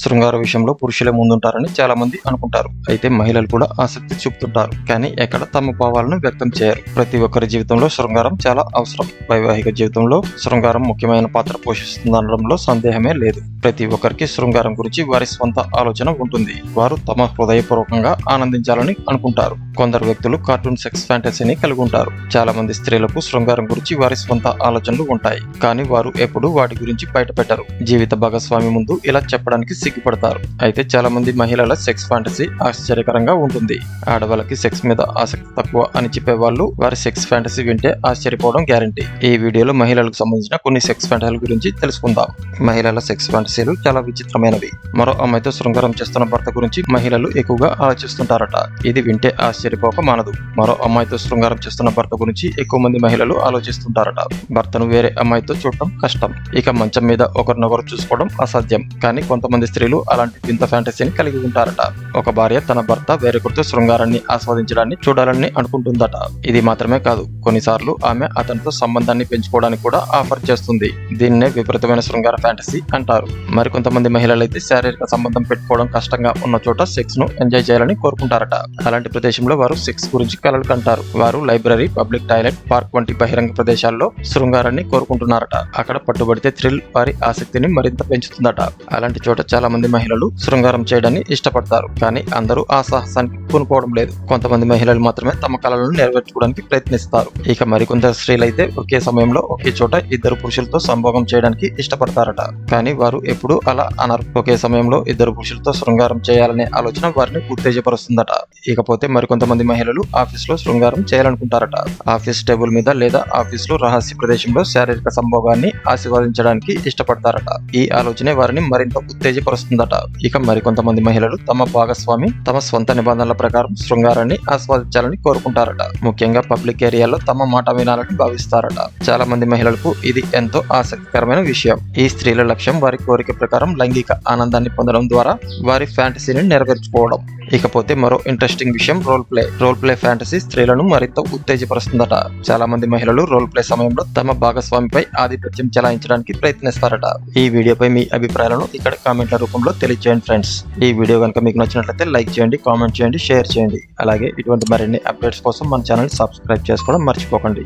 శృంగార విషయంలో పురుషులే ముందుంటారని చాలా మంది అనుకుంటారు. అయితే మహిళలు కూడా ఆసక్తి చూపుతుంటారు. కానీ ఎక్కడ తమ భావాలను వ్యక్తం చేయరు. ప్రతి ఒక్కరి జీవితంలో శృంగారం చాలా అవసరం. వైవాహిక జీవితంలో శృంగారం ముఖ్యమైన పాత్ర పోషిస్తుందనడంలో సందేహమే లేదు. ప్రతి ఒక్కరికి శృంగారం గురించి వారి స్వంత ఆలోచన ఉంటుంది. వారు తమ హృదయపూర్వకంగా ఆనందించాలని అనుకుంటారు. కొందరు వ్యక్తులు కార్టూన్ సెక్స్ ఫ్యాంటసీని కలిగి ఉంటారు. చాలా మంది స్త్రీలకు శృంగారం గురించి వారి స్వంత ఆలోచనలు ఉంటాయి. కానీ వారు ఎప్పుడూ వాటి గురించి బయటపెట్టరు. జీవిత భాగస్వామి ముందు ఇలా చెప్పడానికి సిగ్గుపడతారు. అయితే చాలా మంది మహిళల సెక్స్ ఫ్యాంటసీ ఆశ్చర్యకరంగా ఉంటుంది. ఆడవాళ్ళకి సెక్స్ మీద ఆసక్తి తక్కువ అని చెప్పే వాళ్ళు వారి సెక్స్ ఫ్యాంటసీ వింటే ఆశ్చర్యపోవడం గ్యారంటీ. ఈ వీడియోలో మహిళలకు సంబంధించిన కొన్ని సెక్స్ ఫ్యాంటసీల గురించి తెలుసుకుందాం. మహిళల సెక్స్ ఫ్యాంటసీలు చాలా విచిత్రమైనవి. మరో అమ్మాయితో శృంగారం చేస్తున్న భర్త గురించి మహిళలు ఎక్కువగా ఆలోచిస్తుంటారట. ఇది వింటే ఆశ్చర్యపోక మానదు. మరో అమ్మాయితో శృంగారం చేస్తున్న భర్త గురించి ఎక్కువ మంది మహిళలు ఆలోచిస్తుంటారట. భర్తను వేరే అమ్మాయితో చూడటం కష్టం. ఇక మంచం మీద ఒకరినొకరు చూసుకోవడం అసాధ్యం. కానీ కొంతమంది స్త్రీలు అలాంటి వింత ఫ్యాంటసీని కలిగి ఉంటారట. ఒక భార్య తన భర్త వేరొకరితో శృంగారాన్ని ఆస్వాదించడాన్ని చూడాలని అనుకుంటుందట. ఇది మాత్రమే కాదు కొన్నిసార్లు ఆమె అతనితో సంబంధాన్ని పెంచుకోవడానికి కూడా ఆఫర్ చేస్తుంది. దీన్నే విపరీతమైన శృంగార ఫ్యాంటసీ అంటారు. మరికొంతమంది మహిళలైతే శారీరక సంబంధం పెట్టుకోవడం కష్టంగా ఉన్న చోట సెక్స్ను ఎంజాయ్ చేయాలని కోరుకుంటారట. అలాంటి ప్రదేశంలో వారు సెక్స్ గురించి కలలు కంటారు. వారు లైబ్రరీ పబ్లిక్ టాయిలెట్ పార్క్ వంటి బహిరంగ ప్రదేశాల్లో శృంగారాన్ని కోరుకుంటున్నారట. అక్కడ పట్టుబడితే థ్రిల్ వారి ఆసక్తిని మరింత పెంచుతుందట. అలాంటి చోట చాలా మంది మహిళలు శృంగారం చేయడాన్ని ఇష్టపడతారు. కానీ అందరూ ఆ సాహసానికి పూనుకోవడం లేదు. కొంతమంది మహిళలు మాత్రమే తమ కళలను నెరవేర్చుకోవడానికి ప్రయత్నిస్తారు. ఇక మరికొందరు స్త్రీలైతే ఒకే సమయంలో ఒకే చోట ఇద్దరు పురుషులతో సంభోగం చేయడానికి ఇష్టపడతారట. కానీ వారు ఎప్పుడూ అలా అనరు. ఒకే సమయంలో ఇద్దరు పురుషులతో శృంగారం చేయాలనే ఆలోచన వారిని ఉత్తేజపరుస్తుందట. ఇకపోతే మరికొంతమంది మహిళలు ఆఫీస్లో శృంగారం చేయాలనుకుంటారట. ఆఫీస్ టేబుల్ మీద లేదా ఆఫీస్లో రహస్య ప్రదేశంలో శారీరక సంభోగాన్ని ఆశీర్వదించడానికి ఇష్టపడతారట. ఈ ఆలోచనే వారిని మరింత ఉత్తేజపరుస్తుందట ఇక మరికొంతమంది మహిళలు తమ భాగస్వామి తమ స్వంత నిబంధనల ప్రకారం శృంగారాన్ని ఆస్వాదించాలని కోరుకుంటారట. ముఖ్యంగా పబ్లిక్ ఏరియాలో తమ మాట వినాలని భావిస్తారట. చాలా మంది మహిళలకు ఇది ఎంతో ఆసక్తికరమైన విషయం. ఈ స్త్రీల లక్ష్యం వారి కోరిక ప్రకారం లైంగిక ఆనందాన్ని పొందడం ద్వారా వారి ఫ్యాంటసీని నెరవేర్చుకోవడం. ఇకపోతే మరో ఇంట్రెస్టింగ్ విషయం role play role play fantasy స్త్రీలను మరింత ఉత్తేజపరుస్తుందట. చాలా మంది మహిళలు రోల్ ప్లే సమయంలో తమ భాగస్వామిపై ఆధిపత్యం చెలాయించడానికి ప్రయత్నిస్తారట. ఈ వీడియోపై మీ అభిప్రాయాలను ఇక్కడ కామెంట్ల రూపంలో తెలియజేయండి ఫ్రెండ్స్ ఈ వీడియో కనుక మీకు నచ్చినట్లయితే లైక్ చేయండి కామెంట్ చేయండి షేర్ చేయండి. అలాగే ఇటువంటి మరిన్ని అప్డేట్స్ కోసం మన ఛానల్ సబ్స్క్రైబ్ చేసుకోవడం మర్చిపోకండి.